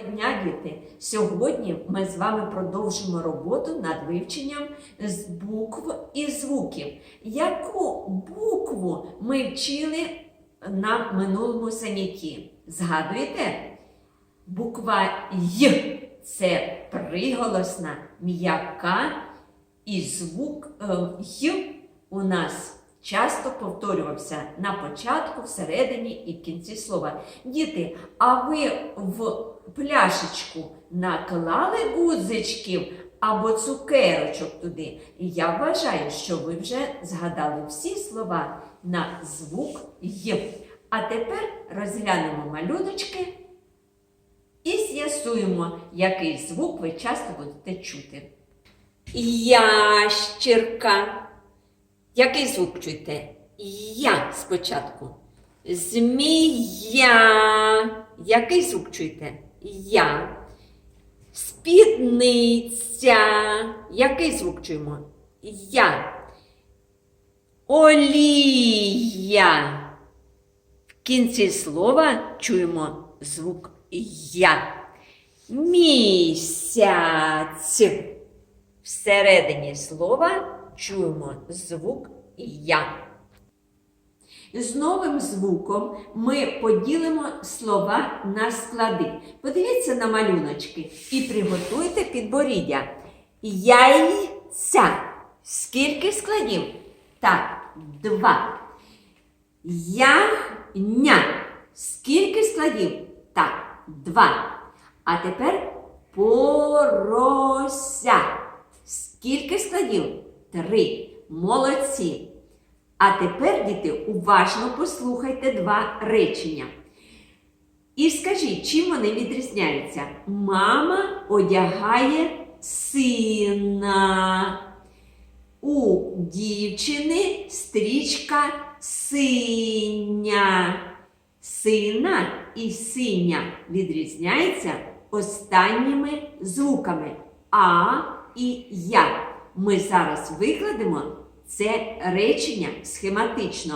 Доброго дня, діти! Сьогодні ми з вами продовжимо роботу над вивченням з букв і звуків. Яку букву ми вчили на минулому занятті? Згадуєте? Буква Й це приголосна, м'яка, і звук е, Й у нас часто повторювався на початку, всередині і в кінці слова. Діти, а ви в пляшечку наклали гудзичків або цукерочок туди? Я вважаю, що ви вже згадали всі слова на звук Й. А тепер розглянемо малюночки і з'ясуємо, який звук ви часто будете чути. Ящірка. Який звук чуєте? Я спочатку. Змія. Який звук чуєте? Я. Спідниця. Який звук чуємо? Я. Олія. В кінці слова чуємо звук Я. Місяць. Всередині слова чуємо звук Я. З новим звуком ми поділимо слова на склади. Подивіться на малюночки і приготуйте підборіддя. Яйця. Скільки складів? Так, два. Ягня. Скільки складів? Так, два. А тепер порося. Скільки складів? Три. Молодці. А тепер, діти, уважно послухайте два речення. І скажіть, чим вони відрізняються? Мама одягає сина. У дівчини стрічка синя. Сина і синя відрізняються останніми звуками А і Я. Ми зараз викладемо це речення схематично.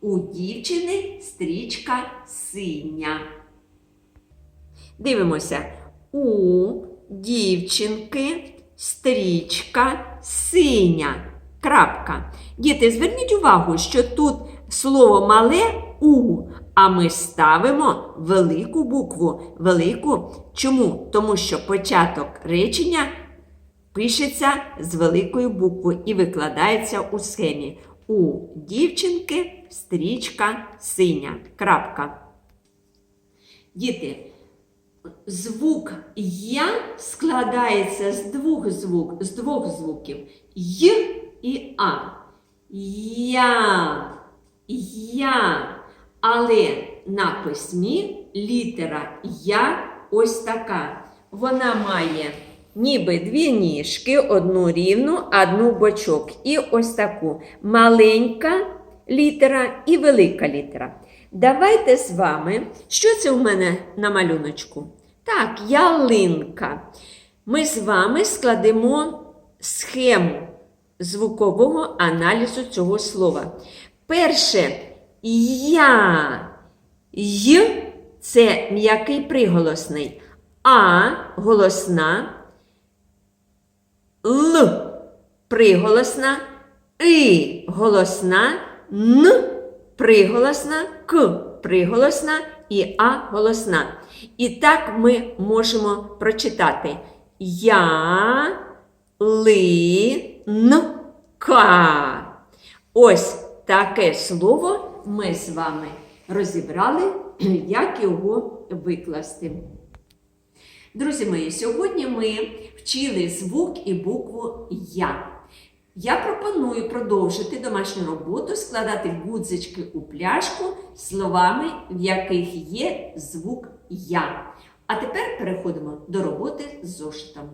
У дівчини стрічка синя. Дивимося. У дівчинки стрічка синя. Крапка. Діти, зверніть увагу, що тут слово мале у, а ми ставимо велику букву. Велику. Чому? Тому що початок речення пишеться з великою буквою і викладається у схемі. У дівчинки стрічка синя. Крапка. Діти, звук Я складається з двох, звук, з двох звуків Й і А. Я. Я. Але на письмі літера Я ось така. Вона має ніби дві ніжки, одну рівну, одну бочок. І ось таку маленька літера і велика літера. Давайте з вами, що це у мене на малюночку? Так, ялинка. Ми з вами складемо схему звукового аналізу цього слова. Перше я. Й це м'який приголосний, а голосна, Л приголосна, И голосна, Н. Приголосна, К. Приголосна. І А голосна. І так ми можемо прочитати. Я, ли, н, ка. Ось таке слово ми з вами розібрали, як його викласти. Друзі мої, сьогодні ми вчили звук і букву Я. Я пропоную продовжити домашню роботу, складати гудзички у пляшку словами, в яких є звук Я. А тепер переходимо до роботи з зошитом.